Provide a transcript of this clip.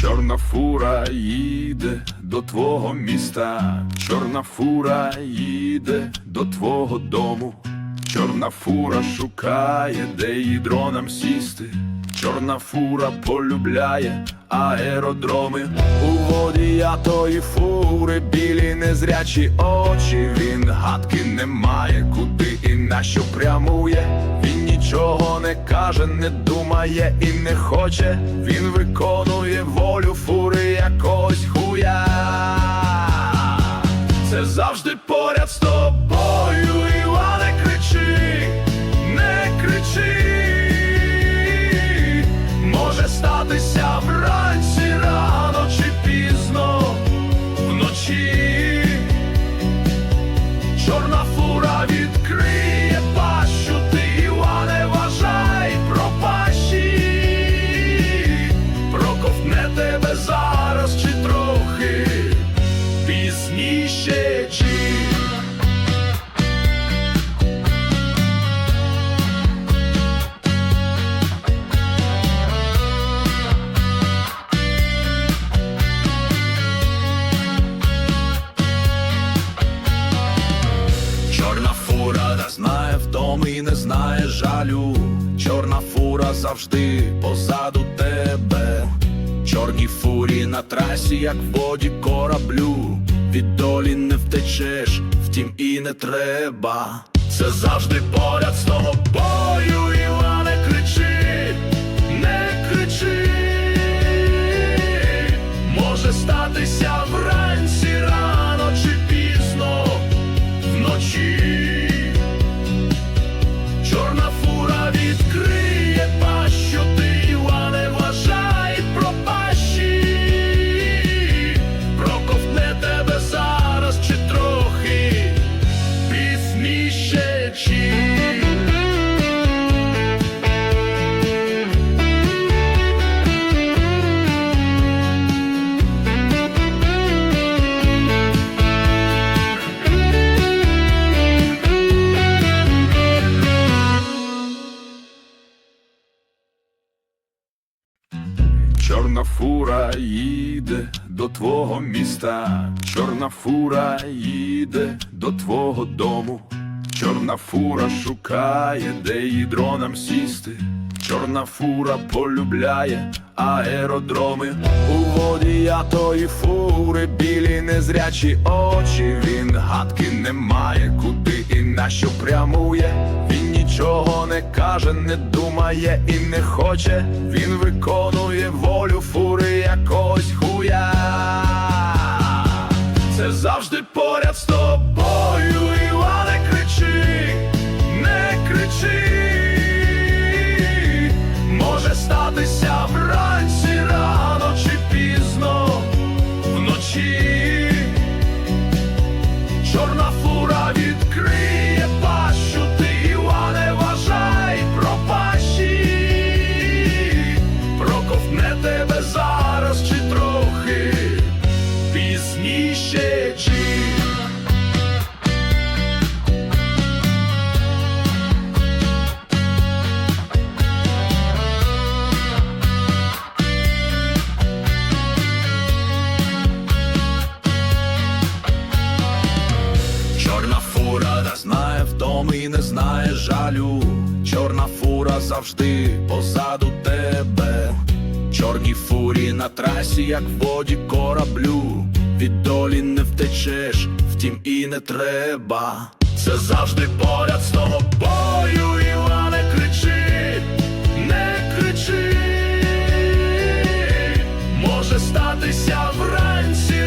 Чорна фура їде до твого міста, чорна фура їде до твого дому, чорна фура шукає, де її дронам сісти. Чорна фура полюбляє аеродроми. У водія тої фури білі незрячі очі. Він гадки не має, куди і на що прямує. Він нічого не каже, не думає і не хоче. Він виконує волю фури якогось хуя. Це завжди поряд з тобою, Іване, кричи, не кричи. Може статися втоми і не знає жалю. Чорна фура завжди позаду тебе. чорні фурі на трасі, як в воді кораблю. Від долі не втечеш, втім і не треба. Це завжди поряд з тобою, Іване, Чорна фура їде до твого міста, чорна фура їде до твого дому, чорна фура шукає, де їй дронам сісти. Чорна фура полюбляє аеродроми. У водія тої фури білі незрячі очі. Він гадки не має, куди і на що прямує. Він нічого не каже, не думає і не хоче. Він виконує волю фури якогось хуя. Це завжди поряд з втоми і не знає жалю, чорна фура завжди позаду тебе, чорні фурі на трасі, як в воді кораблю, від долі не втечеш, втім і не треба. Це завжди поряд з тобою, Іване, кричи, не кричи, може статися вранці.